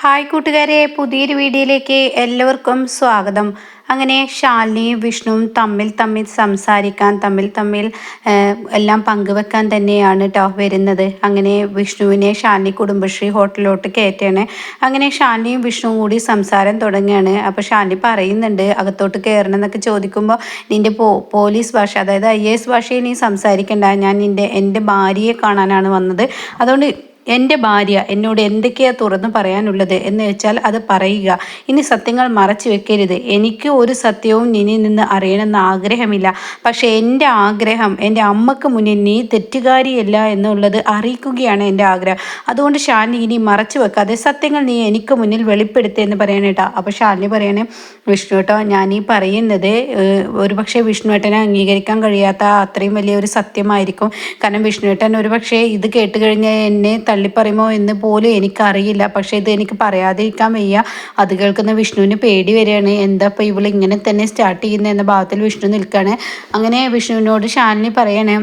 Hi കൂട്ടുകാരെ പുതിയൊരു വീഡിയോയിലേക്ക് എല്ലാവർക്കും സ്വാഗതം. അങ്ങനെ ശാലിനിയും വിഷ്ണുവും തമ്മിൽ തമ്മിൽ സംസാരിക്കാൻ തമ്മിൽ തമ്മിൽ എല്ലാം പങ്കുവെക്കാൻ തന്നെയാണ് കേട്ടോ വരുന്നത്. അങ്ങനെ വിഷ്ണുവിനെ ശാലിനി കുടുംബശ്രീ ഹോട്ടലിലോട്ട് കയറ്റാണ്. അങ്ങനെ ശാലിനിയും വിഷ്ണുവും കൂടി സംസാരം തുടങ്ങുകയാണ് അപ്പോൾ ശാലിനി പറയുന്നുണ്ട് അകത്തോട്ട് കയറണം എന്നൊക്കെ ചോദിക്കുമ്പോൾ നിന്റെ പോ പോലീസ് ഭാഷ അതായത് ഐ എ എസ് ഭാഷയിൽ നീ സംസാരിക്കണ്ട. ഞാൻ നിന്റെ എന്റെ ഭാര്യയെ കാണാനാണ് വന്നത്. അതുകൊണ്ട് എന്റെ ഭാര്യ എന്നോട് എന്തൊക്കെയാ തുറന്നു പറയാനുള്ളത് എന്ന് വെച്ചാൽ അത് പറയുക. ഇനി സത്യങ്ങൾ മറച്ചു വെക്കരുത്. എനിക്ക് ഒരു സത്യവും നിന്നിൽ നിന്ന് അറിയണമെന്ന് ആഗ്രഹമില്ല. പക്ഷേ എന്റെ ആഗ്രഹം എന്റെ അമ്മയ്ക്ക് മുന്നിൽ നീ തെറ്റുകാരിയല്ല എന്നുള്ളത് അറിയിക്കുകയാണ് എന്റെ ആഗ്രഹം. അതുകൊണ്ട് ഷാലിനി ഇനി മറച്ചു വെക്കാതെ സത്യങ്ങൾ നീ എനിക്ക് മുന്നിൽ വെളിപ്പെടുത്തുക എന്ന് പറയാനേട്ടാ അപ്പോൾ ഷാലിനി പറയണേ വിഷ്ണു കേട്ടോ ഞാൻ ഈ പറയുന്നത് ഒരുപക്ഷെ വിഷ്ണുവേട്ടനെ അംഗീകരിക്കാൻ കഴിയാത്ത അത്രയും വലിയൊരു സത്യമായിരിക്കും. കാരണം വിഷ്ണുവേട്ടൻ ഒരുപക്ഷെ ഇത് കേട്ട് കഴിഞ്ഞാൽ എന്നെ തള്ളിപ്പറയുമോ എന്ന് പോലും എനിക്കറിയില്ല. പക്ഷേ ഇത് എനിക്ക് പറയാതിരിക്കാൻ വയ്യ. അത് കേൾക്കുന്ന വിഷ്ണുവിന് പേടി വരികയാണ്. എന്താ ഇപ്പോൾ ഇവൾ ഇങ്ങനെ തന്നെ സ്റ്റാർട്ട് ചെയ്യുന്ന എന്ന ഭാഗത്തിൽ വിഷ്ണു നിൽക്കുകയാണ്. അങ്ങനെ വിഷ്ണുവിനോട് ഷാനിനി പറയണേ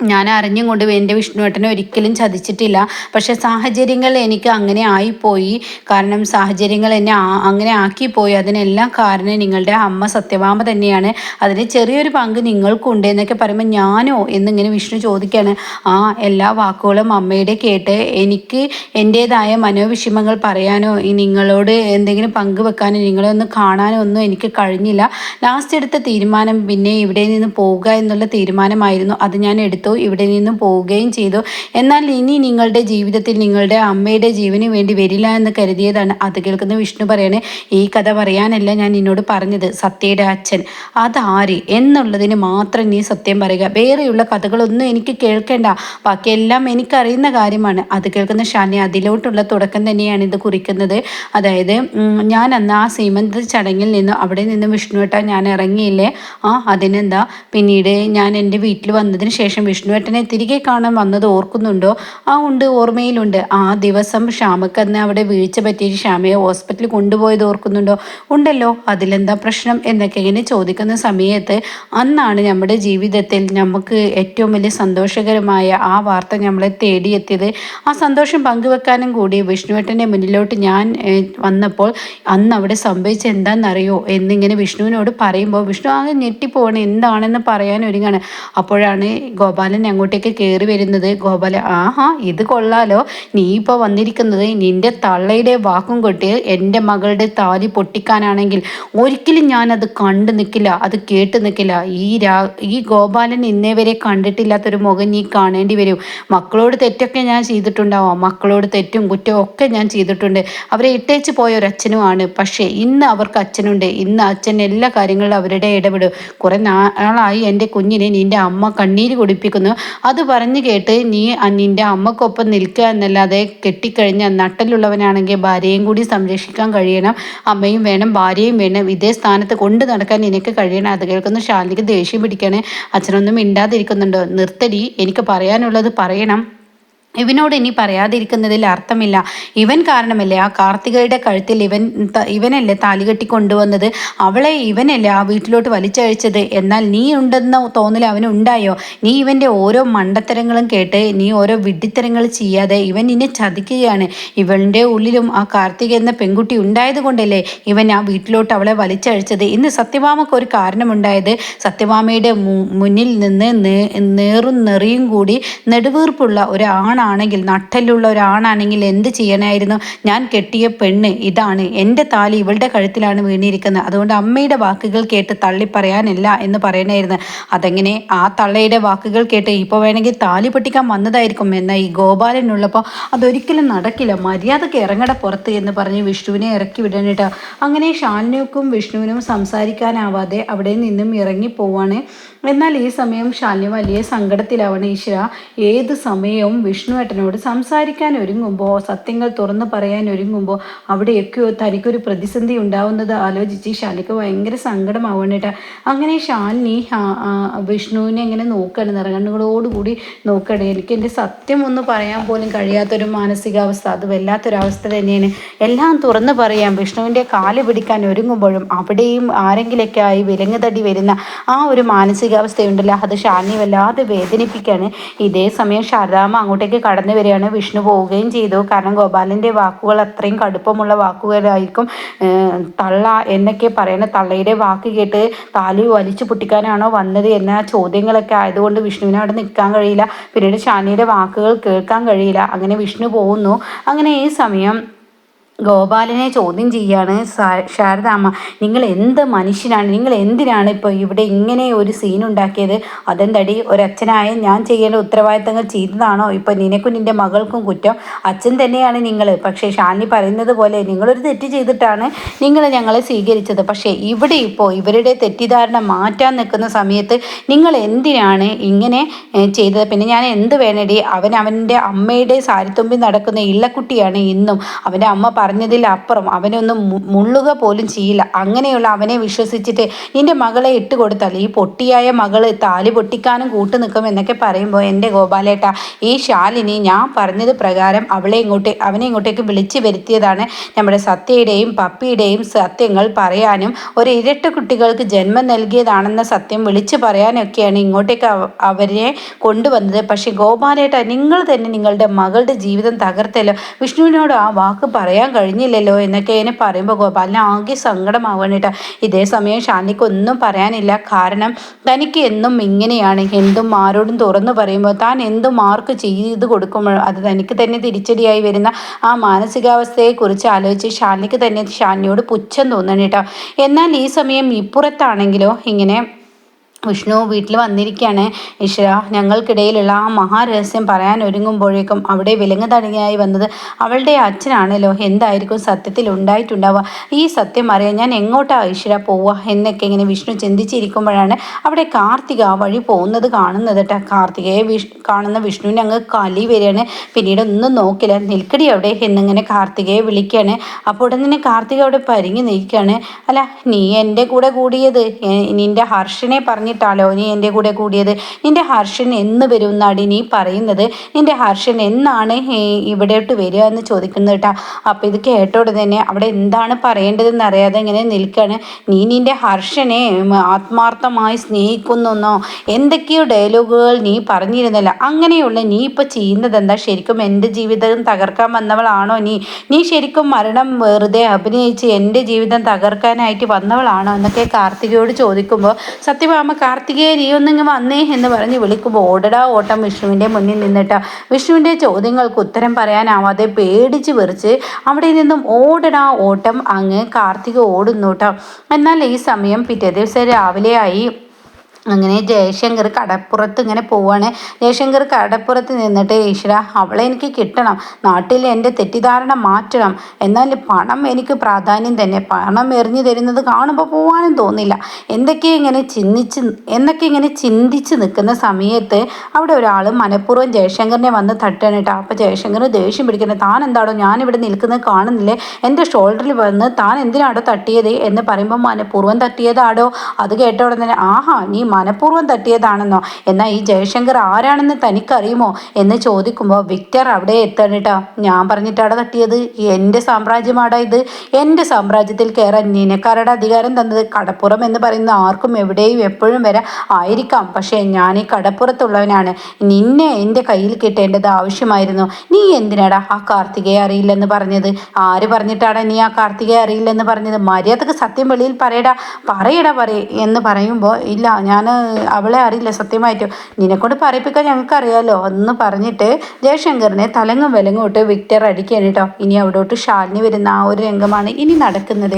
ഞാൻ അറിഞ്ഞും കൊണ്ട് എന്റെ വിഷ്ണുവേട്ടനെ ഒരിക്കലും ചതിച്ചിട്ടില്ല. പക്ഷെ സാഹചര്യങ്ങൾ എനിക്ക് അങ്ങനെ ആയിപ്പോയി. കാരണം സാഹചര്യങ്ങൾ എന്നെ അങ്ങനെ ആക്കിപ്പോയി. അതിനെല്ലാം കാരണം നിങ്ങളുടെ അമ്മ സത്യഭാമ തന്നെയാണ്. അതിന് ചെറിയൊരു പങ്ക് നിങ്ങൾക്കുണ്ട് എന്നൊക്കെ പറയുമ്പോൾ ഞാനോ എന്നിങ്ങനെ വിഷ്ണു ചോദിക്കുകയാണ്. ആ എല്ലാ വാക്കുകളും അമ്മയുടെ കേട്ട് എനിക്ക് എന്റേതായ മനോവിഷമങ്ങൾ പറയാനോ നിങ്ങളോട് എന്തെങ്കിലും പങ്കുവെക്കാനോ നിങ്ങളെ ഒന്ന് കാണാനോ ഒന്നും എനിക്ക് കഴിഞ്ഞില്ല. ലാസ്റ്റ് എടുത്ത തീരുമാനം പിന്നെ ഇവിടെ നിന്ന് പോവുക എന്നുള്ള തീരുമാനമായിരുന്നു. അത് ഞാൻ എടുത്തു. എടുത്തു ഇവിടെ നിന്നും പോവുകയും ചെയ്തു. എന്നാൽ ഇനി നിങ്ങളുടെ ജീവിതത്തിൽ നിങ്ങളുടെ അമ്മയുടെ ജീവന് വേണ്ടി വരില്ല എന്ന് കരുതിയതാണ്. അത് കേൾക്കുന്ന വിഷ്ണു പറയണേ ഈ കഥ പറയാനല്ല ഞാൻ നിന്നോട് പറഞ്ഞത് സത്യയുടെ അച്ഛൻ. അതാര് എന്നുള്ളതിന് മാത്രം നീ സത്യം പറയുക. വേറെയുള്ള കഥകളൊന്നും എനിക്ക് കേൾക്കേണ്ട. ബാക്കിയെല്ലാം എനിക്കറിയുന്ന കാര്യമാണ്. അത് കേൾക്കുന്ന ഷാനി അതിലോട്ടുള്ള തുടക്കം തന്നെയാണ് ഇത് കുറിക്കുന്നത്. അതായത് ഞാൻ അന്ന് ആ സീമന്ത ചടങ്ങിൽ നിന്ന്. അവിടെ നിന്ന് വിഷ്ണുവേട്ട ഞാൻ ഇറങ്ങിയില്ലേ? ആ അതിനെന്താ? പിന്നീട് ഞാൻ എന്റെ വീട്ടിൽ വന്നതിന് ശേഷം വിഷ്ണുവേട്ടനെ തിരികെ കാണാൻ വന്നത് ഓർക്കുന്നുണ്ടോ? ആ ഉണ്ട് ഓർമ്മയിലുണ്ട്. ആ ദിവസം ശ്യാമക്കന്ന് അവിടെ വീഴ്ച പറ്റിയിട്ട് ശ്യാമയെ ഹോസ്പിറ്റലിൽ കൊണ്ടുപോയത് ഓർക്കുന്നുണ്ടോ? ഉണ്ടല്ലോ. അതിലെന്താ പ്രശ്നം എന്നൊക്കെ ഇങ്ങനെ ചോദിക്കുന്ന സമയത്ത് അന്നാണ് നമ്മുടെ ജീവിതത്തിൽ നമുക്ക് ഏറ്റവും വലിയ സന്തോഷകരമായ ആ വാർത്ത നമ്മളെ തേടിയെത്തിയത്. ആ സന്തോഷം പങ്കുവെക്കാനും കൂടി വിഷ്ണുവേട്ടന്റെ മുന്നിലോട്ട് ഞാൻ വന്നപ്പോൾ അന്ന് അവിടെ സംഭവിച്ച എന്താണെന്നറിയോ എന്നിങ്ങനെ വിഷ്ണുവിനോട് പറയുമ്പോൾ വിഷ്ണു ആകെ ഞെട്ടിപ്പോവാണ്. എന്താണെന്ന് പറയാൻ ഒരുങ്ങാണ്. അപ്പോഴാണ് ഗോപാൽ ഗോപാലൻ അങ്ങോട്ടേക്ക് കയറി വരുന്നത്. ഗോപാല ആഹാ ഇത് കൊള്ളാലോ. നീ ഇപ്പോൾ വന്നിരിക്കുന്നത് നിന്റെ തള്ളയുടെ വാക്കും കൊട്ടി എന്റെ മകളുടെ താലി പൊട്ടിക്കാനാണെങ്കിൽ ഒരിക്കലും ഞാൻ അത് കണ്ടു നിൽക്കില്ല അത് കേട്ട് നിൽക്കില്ല. ഈ രാ ഈ ഗോപാലൻ ഇന്നേ വരെ കണ്ടിട്ടില്ലാത്തൊരു മുഖം നീ കാണേണ്ടി വരും. മക്കളോട് തെറ്റൊക്കെ ഞാൻ ചെയ്തിട്ടുണ്ടാവാം. മക്കളോട് തെറ്റും കുറ്റവും ഒക്കെ ഞാൻ ചെയ്തിട്ടുണ്ട്. അവരെ ഇട്ടേച്ച് പോയ ഒരു അച്ഛനുമാണ് പക്ഷേ ഇന്ന് അവർക്ക് അച്ഛനുണ്ട്. ഇന്ന് അച്ഛൻ എല്ലാ കാര്യങ്ങളിലും അവരുടെ ഇടപെടും. കുറേ നാളായി എന്റെ കുഞ്ഞിനെ നിന്റെ അമ്മ കണ്ണീര് കുടിപ്പിക്കുന്നു. നിൽക്കുന്നു അത് പറഞ്ഞു കേട്ട് നീ നിന്റെ അമ്മക്കൊപ്പം നിൽക്കുക എന്നല്ലാതെ കെട്ടിക്കഴിഞ്ഞ നട്ടലുള്ളവനാണെങ്കിൽ ഭാര്യയും കൂടി സംരക്ഷിക്കാൻ കഴിയണം. അമ്മയും വേണം ഭാര്യയും വേണം. ഇതേ സ്ഥാനത്ത് കൊണ്ട് നടക്കാൻ നിനക്ക് കഴിയണം. അത് കേൾക്കുന്ന ശാലിനിക്ക് ദേഷ്യം പിടിക്കണേ. അച്ഛനൊന്നും മിണ്ടാതിരിക്കുന്നുണ്ടോ? നിർത്തടി. എനിക്ക് പറയാനുള്ളത് പറയണം. ഇവനോട് ഇനി പറയാതിരിക്കുന്നതിൽ അർത്ഥമില്ല. ഇവൻ കാരണമല്ലേ ആ കാർത്തികയുടെ കഴുത്തിൽ ഇവൻ ഇവനല്ലേ താലി കെട്ടി കൊണ്ടുവന്നത്? അവളെ ഇവനല്ലേ ആ വീട്ടിലോട്ട് വലിച്ചഴിച്ചത്? എന്നാൽ നീ ഉണ്ടെന്ന തോന്നൽ അവനുണ്ടായോ നീ ഇവന്റെ ഓരോ മണ്ടത്തരങ്ങളും കേട്ട് നീ ഓരോ വിഡ്ഢിത്തരങ്ങൾ ചെയ്യാതെ ഇവൻ നിന്നെ ചതിക്കുകയാണ്. ഇവളുടെ ഉള്ളിലും ആ കാർത്തിക എന്ന പെൺകുട്ടി ഉണ്ടായത് കൊണ്ടല്ലേ ഇവൻ ആ വീട്ടിലോട്ട് അവളെ വലിച്ചഴിച്ചത്? ഇന്ന് സത്യഭാമക്ക് ഒരു കാരണമുണ്ടായത് സത്യഭാമയുടെ മുന്നിൽ നിന്ന് നേറും നെറിയും കൂടി നെടുവീർപ്പുള്ള ഒരു ആണെങ്കിൽ നട്ടലുള്ള ഒരാണാണെങ്കിൽ എന്ത് ചെയ്യണമായിരുന്നു ഞാൻ കെട്ടിയ പെണ്ണ് ഇതാണ്. എന്റെ താലി ഇവളുടെ കഴുത്തിലാണ് വീണിരിക്കുന്നത്. അതുകൊണ്ട് അമ്മയുടെ വാക്കുകൾ കേട്ട് തള്ളി പറയാനില്ല എന്ന് പറയണമായിരുന്നു അതെങ്ങനെ? ആ തള്ളയുടെ വാക്കുകൾ കേട്ട് ഇപ്പോൾ വേണമെങ്കിൽ താലി പൊട്ടിക്കാൻ വന്നതായിരിക്കും എന്നാൽ ഈ ഗോപാലനുള്ളപ്പോൾ അതൊരിക്കലും നടക്കില്ല. മര്യാദയ്ക്ക് ഇറങ്ങട പുറത്ത് എന്ന് പറഞ്ഞ് വിഷ്ണുവിനെ ഇറക്കി വിടാനിട്ട് അങ്ങനെ ഷാലിനുക്കും വിഷ്ണുവിനും സംസാരിക്കാനാവാതെ അവിടെ നിന്നും ഇറങ്ങി പോവാണ് എന്നാൽ ഈ സമയം ശാലിനി വലിയ സങ്കടത്തിലാവണ ഈശ്വര. ഏത് സമയവും വിഷ്ണുവേട്ടനോട് സംസാരിക്കാൻ ഒരുങ്ങുമ്പോൾ സത്യങ്ങൾ തുറന്നു പറയാൻ ഒരുങ്ങുമ്പോൾ അവിടെയൊക്കെയോ തനിക്കൊരു പ്രതിസന്ധി ഉണ്ടാവുന്നത് ആലോചിച്ച് ശാലിക്ക് ഭയങ്കര സങ്കടമാവണേട്ടാ അങ്ങനെ ശാലിനി വിഷ്ണുവിനെ എങ്ങനെ നോക്കുകയാണ് നിറകണ്ണുകളോടുകൂടി നോക്കണം എനിക്ക് എന്റെ സത്യം ഒന്ന് പറയാൻ പോലും കഴിയാത്തൊരു മാനസികാവസ്ഥ അത് വല്ലാത്തൊരവസ്ഥ തന്നെയാണ്. എല്ലാം തുറന്നു പറയാം വിഷ്ണുവിന്റെ കാൽ പിടിക്കാൻ ഒരുങ്ങുമ്പോഴും അവിടെയും ആരെങ്കിലൊക്കെ ആയി വിലങ്ങുതടി വരുന്ന ആ ഒരു മാനസിക മാനസികാവസ്ഥയുണ്ടല്ലോ. അത് ഷാലിനി വല്ലാതെ വേദനിപ്പിക്കുകയാണ്. ഇതേ സമയം ശാരദാമ്മ അങ്ങോട്ടേക്ക് കടന്നു വരികയാണ്. വിഷ്ണു പോവുകയും ചെയ്തു. കാരണം ഗോപാലന്റെ വാക്കുകൾ അത്രയും കടുപ്പമുള്ള വാക്കുകളായിരിക്കും തള്ള എന്നൊക്കെ പറയുന്ന തള്ളയുടെ വാക്ക് കേട്ട് താലി വലിച്ചു പൊട്ടിക്കാനാണോ വന്നത് എന്ന ചോദ്യങ്ങളൊക്കെ ആയതുകൊണ്ട് വിഷ്ണുവിന് അവിടെ നിൽക്കാൻ കഴിയില്ല. പിന്നീട് ഷാനിയുടെ വാക്കുകൾ കേൾക്കാൻ കഴിയില്ല. അങ്ങനെ വിഷ്ണു പോകുന്നു. അങ്ങനെ ഈ സമയം ഗോപാലനെ ചോദ്യം ചെയ്യാണ് ശാരദാമ്മ. നിങ്ങൾ എന്ത് മനുഷ്യനാണ്? നിങ്ങൾ എന്തിനാണ് ഇപ്പോൾ ഇവിടെ ഇങ്ങനെ ഒരു സീൻ ഉണ്ടാക്കിയത്? അതെന്തടി? ഒരച്ഛനായ ഞാൻ ചെയ്യേണ്ട ഉത്തരവാദിത്തങ്ങൾ ചെയ്തതാണോ? ഇപ്പോൾ നിനക്കും നിന്റെ മകൾക്കും കുറ്റം. അച്ഛൻ തന്നെയാണ് നിങ്ങൾ പക്ഷേ ഷാനി പറയുന്നത് പോലെ നിങ്ങളൊരു തെറ്റ് ചെയ്തിട്ടാണ് നിങ്ങൾ ഞങ്ങളെ സ്വീകരിച്ചത്. പക്ഷേ ഇവിടെ ഇപ്പോൾ ഇവരുടെ തെറ്റിദ്ധാരണ മാറ്റാൻ നിൽക്കുന്ന സമയത്ത് നിങ്ങൾ എന്തിനാണ് ഇങ്ങനെ ചെയ്തത്? പിന്നെ ഞാൻ എന്ത് വേണടി? അവൻ അവന്റെ അമ്മയുടെ സാരിത്തുമ്പിൽ നടക്കുന്ന ഇള്ളക്കുട്ടിയാണ് ഇന്നും. അവന്റെ അമ്മ പറഞ്ഞതിൽ അപ്പുറം അവനൊന്നും മുള്ളുക പോലും ചെയ്യില്ല. അങ്ങനെയുള്ള അവനെ വിശ്വസിച്ചിട്ട് നിന്റെ മകളെ ഇട്ട് കൊടുത്താൽ ഈ പൊട്ടിയായ മകൾ താലി പൊട്ടിക്കാനും കൂട്ടു നിൽക്കും എന്നൊക്കെ പറയുമ്പോൾ എന്റെ ഗോപാലേട്ട ഈ ശാലിനി ഞാൻ പറഞ്ഞത് പ്രകാരം അവളെ ഇങ്ങോട്ട് അവനെ ഇങ്ങോട്ടേക്ക് വിളിച്ചു വരുത്തിയതാണ് നമ്മുടെ സത്യയുടെയും പപ്പിയുടെയും സത്യങ്ങൾ പറയാനും ഒരു ഇരട്ട കുട്ടികൾക്ക് ജന്മം നൽകിയതാണെന്ന സത്യം വിളിച്ചു പറയാനൊക്കെയാണ് ഇങ്ങോട്ടേക്ക് അവരെ കൊണ്ടുവന്നത്. പക്ഷേ ഗോപാലേട്ട നിങ്ങൾ തന്നെ നിങ്ങളുടെ മകളുടെ ജീവിതം തകർത്തല്ലോ വിഷ്ണുവിനോട് ആ വാക്ക് പറയാൻ കഴിഞ്ഞില്ലല്ലോ എന്നൊക്കെ എന്നെ പറയുമ്പോൾ ഗോപാലിന് ആകെ സങ്കടമാവാണ് കേട്ടോ. ഇതേ സമയം ഷാനിക്ക് ഒന്നും പറയാനില്ല. കാരണം തനിക്ക് എന്നും ഇങ്ങനെയാണ്. എന്തും ആരോടും തുറന്നു പറയുമ്പോൾ താൻ എന്തും മാർക്ക് ചെയ്ത് കൊടുക്കുമ്പോൾ അത് തനിക്ക് തന്നെ തിരിച്ചടിയായി വരുന്ന ആ മാനസികാവസ്ഥയെക്കുറിച്ച് ആലോചിച്ച് ഷാനിക്ക് തന്നെ ഷാനിയോട് പുച്ഛം തോന്നണം കേട്ടോ. എന്നാൽ ഈ സമയം ഇപ്പുറത്താണെങ്കിലോ ഇങ്ങനെ വിഷ്ണു വീട്ടിൽ വന്നിരിക്കുകയാണ് ഈശ്വര ഞങ്ങൾക്കിടയിലുള്ള ആ മഹാരഹസ്യം പറയാൻ ഒരുങ്ങുമ്പോഴേക്കും അവിടെ വിലങ്ങ് തടങ്ങിയായി വന്നത് അവളുടെ അച്ഛനാണല്ലോ. എന്തായിരിക്കും സത്യത്തിൽ ഉണ്ടായിട്ടുണ്ടാവുക? ഈ സത്യം അറിയാൻ ഞാൻ എങ്ങോട്ടാ ഈശ്വര പോവുക എന്നൊക്കെ ഇങ്ങനെ വിഷ്ണു ചിന്തിച്ചിരിക്കുമ്പോഴാണ് അവിടെ കാർത്തിക ആ വഴി പോകുന്നത് കാണുന്നത് കേട്ടോ കാർത്തികയെ വിഷ് കാണുന്ന വിഷ്ണുവിനെ അങ്ങ് കലി വരികയാണ്. പിന്നീട് ഒന്നും നോക്കില്ല. നിൽക്കടി അവിടെ എന്നിങ്ങനെ കാർത്തികയെ വിളിക്കുകയാണ്. അപ്പോൾ ഉടൻ തന്നെ കാർത്തിക അവിടെ പരിങ്ങി നിൽക്കുകയാണ്. അല്ല നീ എന്റെ കൂടെ കൂടിയത്. നിന്റെ ഹർഷനെ പറഞ്ഞു പറഞ്ഞിട്ടാലോ നീ എന്റെ കൂടെ കൂടിയത്? നിന്റെ ഹർഷൻ എന്ന് വരും എന്നാടി നീ പറയുന്നത്? നിന്റെ ഹർഷൻ എന്നാണ് ഇവിടോട്ട് വരിക എന്ന് ചോദിക്കുന്നത് കേട്ടോ. അപ്പോൾ ഇത് കേട്ടോടെ തന്നെ അവിടെ എന്താണ് പറയേണ്ടതെന്ന് അറിയാതെ ഇങ്ങനെ നിൽക്കുകയാണ് നീ നിന്റെ ഹർഷനെ ആത്മാർത്ഥമായി സ്നേഹിക്കുന്നോ എന്തൊക്കെയോ ഡയലോഗുകൾ നീ പറഞ്ഞിരുന്നല്ല. അങ്ങനെയുള്ള നീ ഇപ്പോൾ ചെയ്യുന്നത് എന്താ ശരിക്കും എന്റെ ജീവിതം തകർക്കാൻ വന്നവളാണോ നീ? നീ ശരിക്കും മരണം വെറുതെ അഭിനയിച്ച് എന്റെ ജീവിതം തകർക്കാനായിട്ട് വന്നവളാണോ എന്നൊക്കെ കാർത്തികയോട് ചോദിക്കുമ്പോൾ സത്യഭാമ കാർത്തികേയ നീ ഒന്നിങ്ങ് വന്നേ എന്ന് പറഞ്ഞ് വിളിക്കുമ്പോൾ ഓടടാ ഓട്ടം വിഷ്ണുവിന്റെ മുന്നിൽ നിന്നിട്ട്. വിഷ്ണുവിന്റെ ചോദ്യങ്ങൾക്ക് ഉത്തരം പറയാനാവാതെ പേടിച്ച് വെറിച്ച് അവിടെ നിന്നും ഓടടാ ഓട്ടം അങ്ങ് കാർത്തിക ഓടുന്നു കേട്ടോ എന്നാൽ ഈ സമയം പിറ്റേ ദിവസം രാവിലെയായി അങ്ങനെ ജയശങ്കർ കടപ്പുറത്ത് ഇങ്ങനെ പോവാണ്. ജയശങ്കർ കടപ്പുറത്ത് നിന്നിട്ട് ഈശ്വര അവളെ എനിക്ക് കിട്ടണം. നാട്ടിൽ എന്റെ തെറ്റിദ്ധാരണ മാറ്റണം. എന്നാൽ പണം എനിക്ക് പ്രാധാന്യം തന്നെ. പണം എറിഞ്ഞു തരുന്നത് കാണുമ്പോൾ പോവാനും തോന്നില്ല. എന്തൊക്കെ ഇങ്ങനെ ചിന്തിച്ച് എന്നൊക്കെ ഇങ്ങനെ ചിന്തിച്ച് നിൽക്കുന്ന സമയത്ത് അവിടെ ഒരാൾ മനഃപൂർവം ജയശങ്കറിനെ വന്ന് തട്ടാണ് കേട്ടോ. അപ്പോൾ ജയശങ്കർ ദേഷ്യം പിടിക്കുന്നത് താൻ എന്താണോ ഞാനിവിടെ നിൽക്കുന്നത് കാണുന്നില്ലേ? എന്റെ ഷോൾഡറിൽ വന്ന് താൻ എന്തിനാടോ തട്ടിയത്? എന്ന് പറയുമ്പോൾ മനഃപൂർവം തട്ടിയതാടോ? അത് കേട്ട ഉടനെ ആഹാ നീ മനഃപൂർവം തട്ടിയതാണെന്നോ? എന്നാൽ ഈ ജയശങ്കർ ആരാണെന്ന് തനിക്കറിയുമോ എന്ന് ചോദിക്കുമ്പോൾ വിക്ടർ അവിടെ എത്തണിട്ടാ ഞാൻ പറഞ്ഞിട്ടാണ് തട്ടിയത്? എന്റെ സാമ്രാജ്യമാടാ ഇത്. എന്റെ സാമ്രാജ്യത്തിൽ കയറാൻ നിനക്കാരുടെ അധികാരം തന്നത്? കടപ്പുറം എന്ന് പറയുന്ന ആർക്കും എവിടെയും എപ്പോഴും വരെ ആയിരിക്കാം. പക്ഷേ ഞാൻ ഈ കടപ്പുറത്തുള്ളവനാണ്. നിന്നെ എന്റെ കയ്യിൽ കിട്ടേണ്ടത് ആവശ്യമായിരുന്നു. നീ എന്തിനാടാ ആ കാർത്തികയെ അറിയില്ലെന്ന് പറഞ്ഞത്? ആര് പറഞ്ഞിട്ടാണ് നീ ആ കാർത്തികയെ അറിയില്ലെന്ന് പറഞ്ഞത്? മര്യാദയ്ക്ക് സത്യം വെളിയിൽ പറയടാ. പറയടാ പറയ എന്ന് പറയുമ്പോൾ ഇല്ല ഞാൻ അവളെ അറിയില്ല സത്യമായിട്ടും. നിന്നെക്കൊണ്ട് പറയിപ്പിക്കാൻ ഞങ്ങൾക്ക് അറിയാമല്ലോ എന്ന് പറഞ്ഞിട്ട് ജയശങ്കറിനെ തലങ്ങും വിലങ്ങും ഇട്ട് വിക്ടർ അടിക്കുകയാണ് കേട്ടോ. ഇനി അവിടോട്ട് ഷാലിനി വരുന്ന ആ ഒരു രംഗമാണ് ഇനി നടക്കുന്നത്.